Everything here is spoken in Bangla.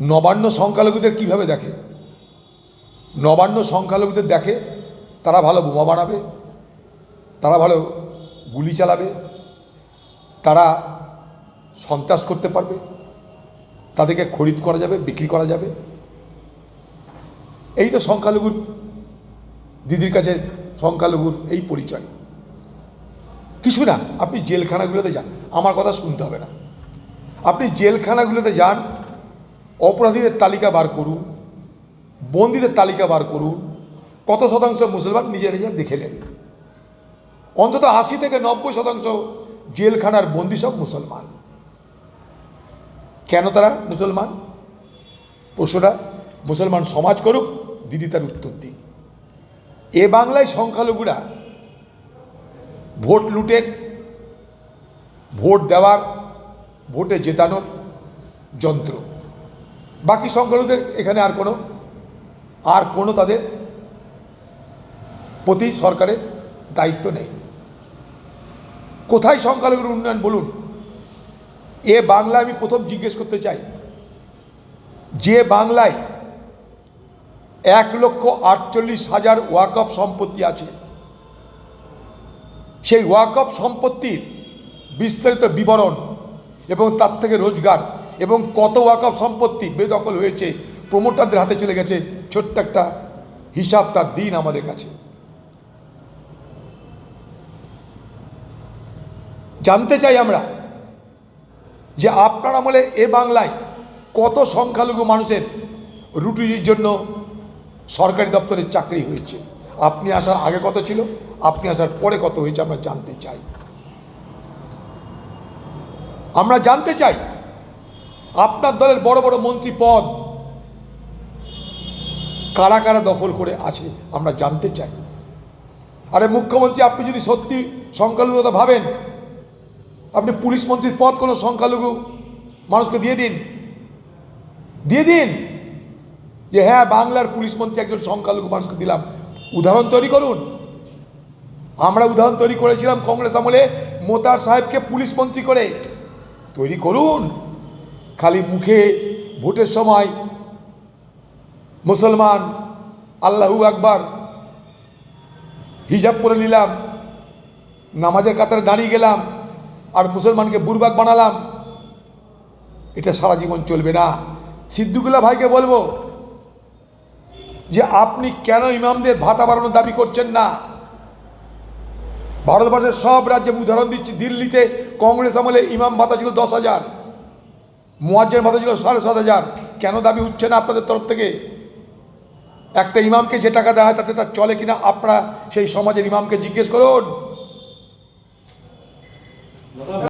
নবান্ন সংখ্যালঘুদের কীভাবে দেখে? নবান্ন সংখ্যালঘুদের দেখে তারা ভালো বোমা বানাবে, তারা ভালো গুলি চালাবে, তারা সন্ত্রাস করতে পারবে, তাদেরকে খরিদ করা যাবে, বিক্রি করা যাবে। এই তো সংখ্যালঘুর দিদির কাছে সংখ্যালঘুর এই পরিচয়। কিছু না, আপনি জেলখানাগুলোতে যান, আমার কথা শুনতে হবে না। আপনি জেলখানাগুলোতে যান অপরাধীদের তালিকা বার করুন, বন্দীদের তালিকা বার করুন, কত শতাংশ মুসলমান নিজের নিজের দেখে নেন। অন্তত আশি থেকে নব্বই শতাংশ জেলখানার বন্দী সব মুসলমান। কেন তারা মুসলমান? প্রশ্নটা, মুসলমান সমাজ করুক, দিদি তার উত্তর দিক। এ বাংলায় সংখ্যালঘুরা ভোট লুটের, ভোট দেওয়ার, ভোটে জেতানোর যন্ত্র। বাকি সংখ্যালঘুদের এখানে আর কোনো আর কোনো তাদের প্রতি সরকারের দায়িত্ব নেই। কোথায় সংখ্যালঘুর উন্নয়ন বলুন? এ বাংলা আমি প্রথম জিজ্ঞেস করতে চাই। যে বাংলায় এক লক্ষ আটচল্লিশ হাজার ওয়াকফ সম্পত্তি আছে, সেই ওয়াকফ সম্পত্তির বিস্তারিত বিবরণ এবং তার থেকে রোজগার এবং কত ওয়াকফ সম্পত্তি বেদখল হয়েছে, প্রমোটারদের হাতে চলে গেছে, ছোট্ট একটা হিসাব তার দিন আমাদের কাছে। জানতে চাই আমরা যে আপনার আমলে এ বাংলায় কত সংখ্যালঘু মানুষের রুটির জন্য সরকারি দপ্তরের চাকরি হয়েছে? আপনি আসার আগে কত ছিল? আপনি আসার পরে কত হয়েছে আমরা জানতে চাই। আমরা জানতে চাই আপনার দলের বড় বড় মন্ত্রী পদ কারা কারা দখল করে আছে, আমরা জানতে চাই। আরে মুখ্যমন্ত্রী, আপনি যদি সত্যি সংখ্যালঘুতা ভাবেন, আপনি পুলিশ মন্ত্রীর পদ কোনো সংখ্যালঘু মানুষকে দিয়ে দিন। দিয়ে দিন। যে হ্যাঁ বাংলার পুলিশ মন্ত্রী একজন সংখ্যালঘু মানুষকে দিলাম। উদাহরণ তৈরি করুন। আমরা উদাহরণ তৈরি করেছিলাম কংগ্রেস আমলে মোতার সাহেবকে পুলিশ মন্ত্রী করে। তৈরি করুন। খালি মুখে ভোটের সময় মুসলমান, আল্লাহু আকবার, হিজাব পরে নিলাম, নামাজের কাতারে দাঁড়িয়ে গেলাম, আর মুসলমানকে বুরবাক বানালাম, এটা সারা জীবন চলবে না। সিদ্দুকুল্লা ভাইকে বলব যে, আপনি কেন ইমামদের ভাতা বাড়ানোর দাবি করছেন না? ভারতবর্ষের সব রাজ্যে উদাহরণ দিচ্ছি, দিল্লিতে কংগ্রেস আমলে ইমাম ভাতা ছিল দশ হাজার। মুয়াজ্জের ভাতা ছিল সাড়ে সাত হাজার। কেন দাবি উঠছে না আপনাদের তরফ থেকে? একটা ইমামকে যে টাকা দেওয়া হয় তাতে তার চলে কিনা আপনারা সেই সমাজের ইমামকে জিজ্ঞেস করুন।